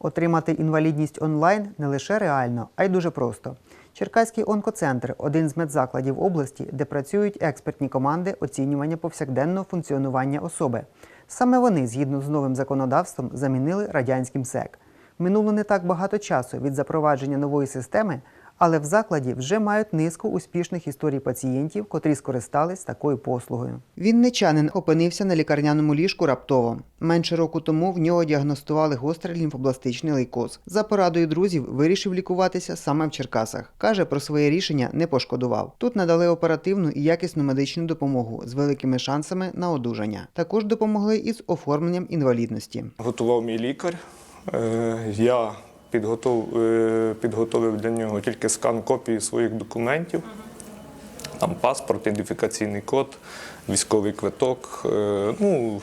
Отримати інвалідність онлайн не лише реально, а й дуже просто. Черкаський онкоцентр один з медзакладів області, де працюють експертні команди оцінювання повсякденного функціонування особи. Саме вони, згідно з новим законодавством, замінили радянським СЕК. Минуло не так багато часу від запровадження нової системи, але в закладі вже мають низку успішних історій пацієнтів, котрі скористались такою послугою. Вінничанин опинився на лікарняному ліжку раптово. Менше року тому в нього діагностували гострий лімфобластичний лейкоз. За порадою друзів вирішив лікуватися саме в Черкасах. Каже, про своє рішення не пошкодував. Тут надали оперативну і якісну медичну допомогу з великими шансами на одужання. Також допомогли із оформленням інвалідності. Готував мій лікар. Е, Я підготовив для нього тільки скан копії своїх документів. Там паспорт, ідентифікаційний код, військовий квиток, е, ну,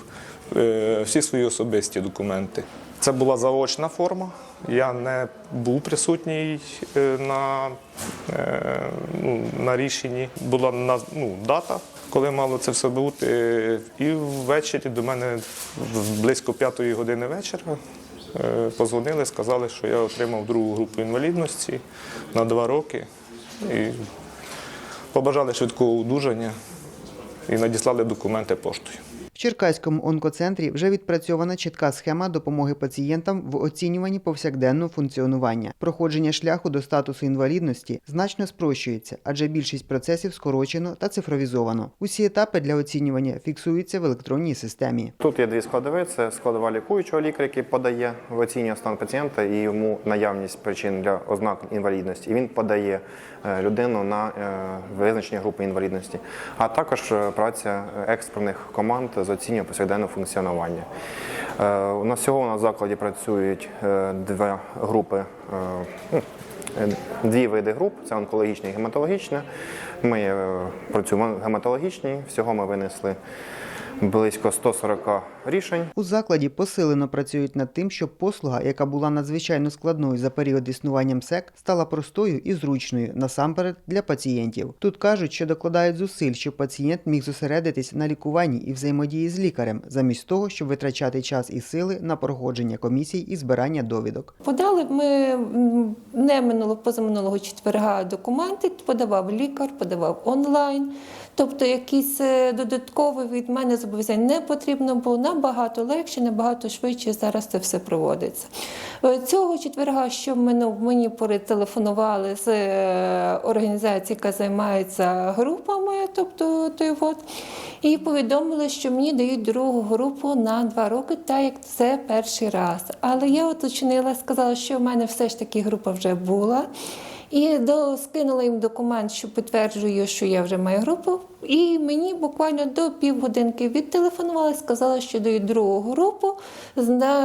е, всі свої особисті документи. Це була заочна форма. Я не був присутній е, на, е, ну, на рішенні. Була ну, дата, коли мало це все бути. І ввечері до мене близько п'ятої години вечора е, позвонили, сказали, що я отримав другу групу інвалідності на два роки. І побажали швидкого одужання і надіслали документи поштою. В Черкаському онкоцентрі вже відпрацьована чітка схема допомоги пацієнтам в оцінюванні повсякденного функціонування. Проходження шляху до статусу інвалідності значно спрощується, адже більшість процесів скорочено та цифровізовано. Усі етапи для оцінювання фіксуються в електронній системі. Тут є дві складові: це складова лікуючого лікаря, який подає в оцінює стан пацієнта і йому наявність причин для ознак інвалідності. І він подає е, людину на е, визначення групи інвалідності, а також е, праця експертних команд оцінювання повсякденного функціонування. На У нас всього на закладі працюють е, дві групи. е, ну, Е, Дві види груп це онкологічна і гематологічна. Ми е, працюємо гематологічні. Всього ми винесли близько 140 рішень. У закладі посилено працюють над тим, щоб послуга, яка була надзвичайно складною за період існування МСЕК, стала простою і зручною насамперед для пацієнтів. Тут кажуть, що докладають зусиль, щоб пацієнт міг зосередитись на лікуванні і взаємодії з лікарем, замість того, щоб витрачати час і сили на проходження комісій і збирання довідок. Подали б ми не минулого, позаминулого четверга документи, подавав лікар, подавав онлайн. Тобто якісь е, додаткові від мене зобов'язань не потрібно, бо набагато легше, набагато швидше зараз це все проводиться. Е, Цього четверга, що минув, мені перетелефонували з е, організації, яка займається групами, тобто той от, і повідомили, що мені дають другу групу на два роки, так як це перший раз. Але я уточнила, сказала, що в мене все ж таки група вже була. І до, скинула їм документ, що підтверджує, що я вже маю групу. І мені буквально до півгодинки відтелефонували, сказали, що дають другу групу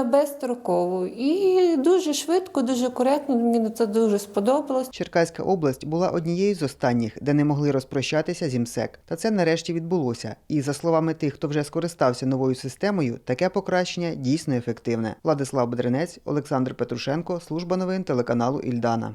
безстрокову. І дуже швидко, дуже коректно. Мені це дуже сподобалось. Черкаська область була однією з останніх, де не могли розпрощатися з МСЕК. Та це нарешті відбулося. І за словами тих, хто вже скористався новою системою, таке покращення дійсно ефективне. Владислав Бедренець, Олександр Петрушенко, служба новин телеканалу Ільдана.